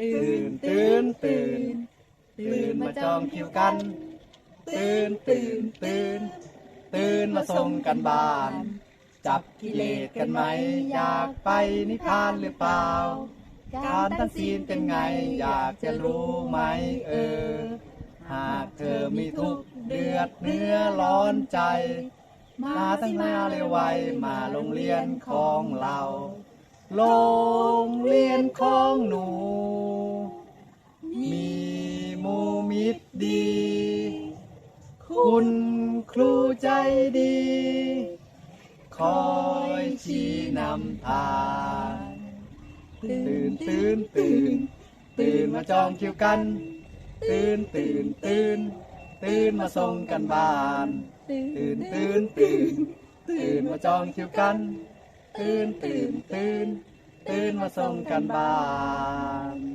ตื่นตื่นตื่นตื่นมาจองคิวกัน ตื่นตื่นตื่นตื่นมาส่งกันบ้าน จับกิเลสกันไหม อยากไปนิพพานหรือเปล่า การตั้งศีลเป็นไง อยากจะรู้ไหมเออ หากเธอมีทุกข์เดือดเนื้อร้อนใจ มาตั้งหน้าเลยไวมาโรงเรียนของเรา โรงเรียนของหนู มูมิตรดี คุณครูใจดี คอยชี้นำทางตื่นตื่นตื่น ตื่นมาจองคิวกัน ตื่นตื่นตื่น ตื่นมาส่งกันบ้าน ตื่นตื่นตื่น ตื่นมาจองคิวกัน ตื่นตื่นตื่น ตื่นมาส่งกันบ้าน